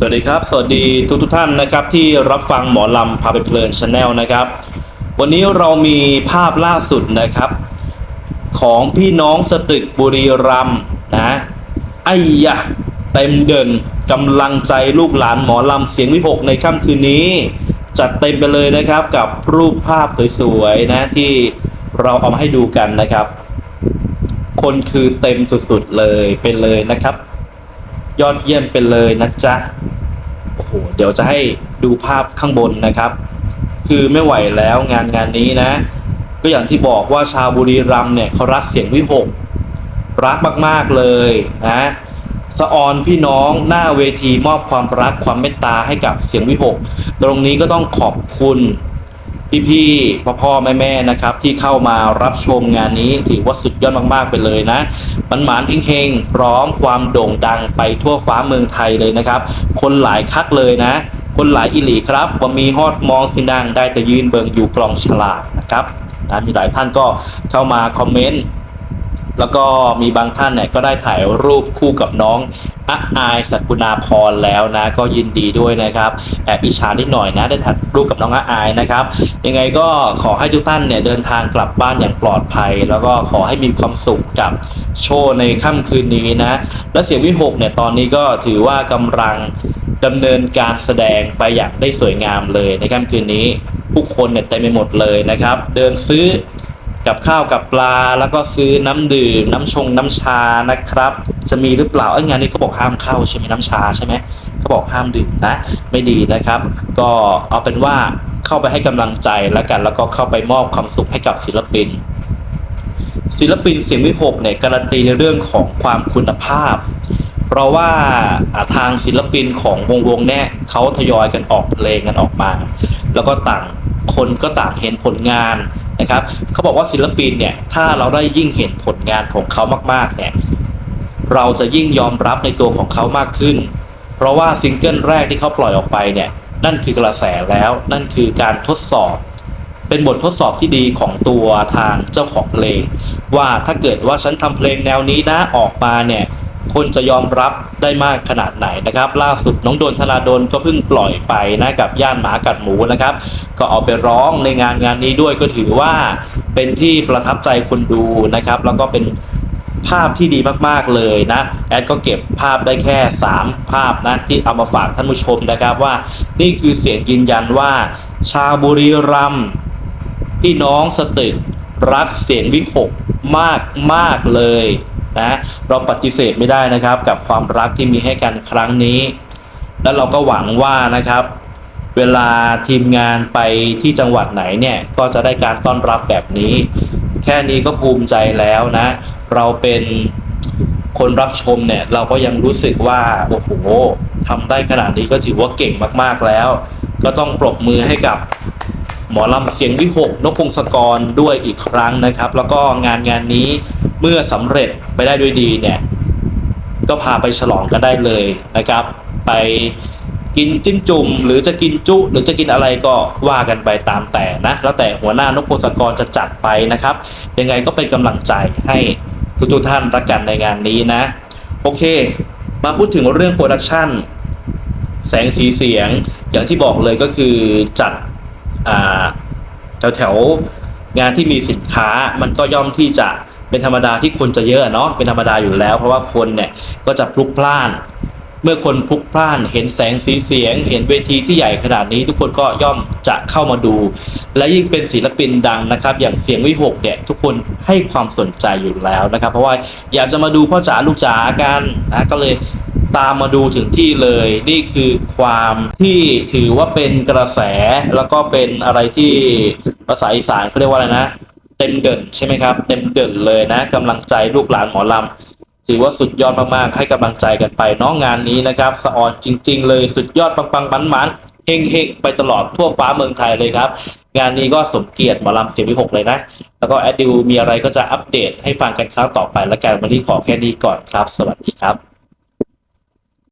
สวัสดีครับ สวัสดีทุกทุกท่านนะครับที่รับฟังหมอลำพาไปเพลินชาแนลนะครับ วันนี้เรามีภาพล่าสุดนะครับ ของพี่น้องสตึกบุรีรัมนะไอ้ยะเต็มเดินกำลังใจลูกหลานหมอลำเสียงวิหกในค่ำคืนนี้ จัดเต็มไปเลยนะครับกับรูปภาพสวยๆนะที่เราเอามาให้ดูกันนะครับ คนคือเต็มสุดๆเลยเป็นเลยนะครับ ยอดเยี่ยมไปเลยนะจ๊ะโอ้โหเดี๋ยวจะให้ดูภาพข้างบนนะครับ คือไม่ไหวแล้วงานงานนี้นะ ก็อย่างที่บอกว่าชาวบุรีรัมเนี่ยเขารักเสียงวิหกรักมาก ๆ เลยนะสะออนพี่น้องหน้าเวทีมอบความรักความเมตตาให้กับเสียงวิหก ตรงนี้ก็ต้องขอบคุณ พี่ๆพ่อพ่อแม่แม่ๆนะครับ ที่เข้ามารับชมงานนี้ถือว่าสุดยอดมากๆไปเลยนะมันหมานเฮงๆพร้อมความโด่งดังไปทั่วฟ้าเมืองไทยเลยนะครับ คนหลายคักเลยนะ คนหลายอิหลีครับว่ามีฮอดมองสินังได้แต่ยืนเบิงอยู่กลองฉลากนะครับนะมีหลายท่านก็เข้ามาคอมเมนต์แล้วก็มีบางท่านเนี่ยก็ได้ถ่ายรูปคู่กับน้อง อะอายสกุณาพรแล้วนะ ก็ยินดีด้วยนะครับแอบอิจฉานิดหน่อยนะ ได้ถ่ายรูปกับน้องอะอายนะครับ ยังไงก็ขอให้ทุกท่านเนี่ยเดินทางกลับบ้านอย่างปลอดภัย แล้วก็ขอให้มีความสุขกับโชว์ในค่ำคืนนี้นะ และเสียงวิหกเนี่ยตอนนี้ก็ถือว่ากำลังดำเนินการแสดงไปอย่างได้สวยงามเลยในค่ำคืนนี้ผู้คนเนี่ยเต็มไปหมดเลยนะครับ เดินซื้อ กับข้าวกับปลาแล้วก็ซื้อน้ำดื่มน้ำชงน้ำชานะครับ จะมีหรือเปล่าเอ้งานนี้เขาบอกห้ามเข้าใช่ไหมน้ำชาใช่ไหมเขาบอกห้ามดื่มนะ ไม่ดีนะครับ ก็เอาเป็นว่าเข้าไปให้กำลังใจแล้วกัน แล้วก็เข้าไปมอบความสุขให้กับศิลปิน ศิลปินเสียงวิหกเนี่ยการันตีในเรื่องของความคุณภาพ เพราะว่าอ่าทางศิลปินของวงวงเนี่ยเขาทยอยกันออกเพลงกันออกมา แล้วก็ต่างคนก็ต่างเห็นผลงาน นะครับเขาบอกว่าศิลปินเนี่ยถ้าเราได้ยิ่งเห็นผลงานของเขามากๆเนี่ยเราจะยิ่งยอมรับในตัวของเขามากขึ้น เพราะว่าซิงเกิลแรกที่เขาปล่อยออกไปเนี่ยนั่นคือกระแสแล้วนั่นคือการทดสอบ เป็นบททดสอบที่ดีของตัวทางเจ้าของเพลง ว่าถ้าเกิดว่าฉันทำเพลงแนวนี้นะออกมาเนี่ย คนจะยอมรับได้มากขนาดไหนนะครับ ล่าสุดน้องโดนธนาโดลก็เพิ่งปล่อยไปนะกับย่านหมากัดหมูนะครับ ก็เอาไปร้องในงานงานนี้ด้วยก็ถือว่าเป็นที่ประทับใจคนดูนะครับ แล้วก็เป็นภาพที่ดีมากๆเลยนะ แอดก็เก็บภาพได้แค่ 3 ภาพนะที่เอามาฝากท่านผู้ชมนะครับว่านี่คือเสียงยืนยันว่า ชาวบุรีรัมพี่น้องสตึกรักเสียงวิหกมากมากเลย นะเราปฏิเสธไม่ได้นะครับกับความรักที่มีให้กันครั้งนี้ แล้วเราก็หวังว่านะครับ เวลาทีมงานไปที่จังหวัดไหนเนี่ยก็จะได้การต้อนรับแบบนี้ แค่นี้ก็ภูมิใจแล้วนะ เราเป็นคนรับชมเนี่ยเราก็ยังรู้สึกว่าโอ้โหทำได้ขนาดนี้ก็ถือว่าเก่งมากๆแล้ว ก็ต้องปรบมือให้กับหมอลำเสียงวิหกนกพงศกรด้วยอีกครั้งนะครับ แล้วก็งานงานนี้ เมื่อสำเร็จไปได้ด้วยดีเนี่ย ก็พาไปฉลองกันได้เลยนะครับ ไปกินจิ้มจุ่มหรือจะกินจุ หรือจะกินอะไรก็ว่ากันไปตามแต่นะ แล้วแต่หัวหน้านกพงศกรจะจัดไปนะครับ ยังไงก็เป็นกำลังใจให้ทุกๆท่านรักกันในงานนี้นะ โอเค มาพูดถึงเรื่องโปรดักชันแสงสีเสียงอย่างที่บอกเลยก็คือจัดแถวแถวงานที่มีสินค้ามันก็ย่อมที่จะ เป็นธรรมดาที่คนจะเยอะเนาะเป็นธรรมดาอยู่แล้ว เพราะว่าคนเนี่ยก็จะพลุกพล่าน เมื่อคนพลุกพล่าน เห็นแสงสีเสียง เห็นเวทีที่ใหญ่ขนาดนี้ ทุกคนก็ย่อมจะเข้ามาดู และยิ่งเป็นศิลปินดังนะครับ อย่างเสียงวิหกเนี่ยทุกคนให้ความสนใจอยู่แล้วนะครับ เพราะว่าอยากจะมาดูพ่อจ๋าลูกจ๋ากันนะก็เลยตามมาดูถึงที่เลยนี่คือความที่ถือว่าเป็นกระแสแล้วก็เป็นอะไรที่ภาษาอีสานเขาเรียกว่าอะไรนะ เต็มเดินใช่ไหมครับ เต็มเดินเลยนะกำลังใจลูกหลานหมอลำถือว่าสุดยอดมากๆ ให้กำลังใจกันไปน้องงานนี้นะครับสะออนจริง ๆ เลยสุดยอดปังๆมันๆเฮงๆไปตลอดทั่วฟ้าเมืองไทยเลยครับงานนี้ก็สมเกียรติหมอลำเสียงวิหกเลยนะ แล้วก็แอดดิวมีอะไรก็จะอัปเดตให้ฟังกันครั้งต่อไปแล้วกันวันนี้ขอแค่นี้ก่อนครับ สวัสดีครับ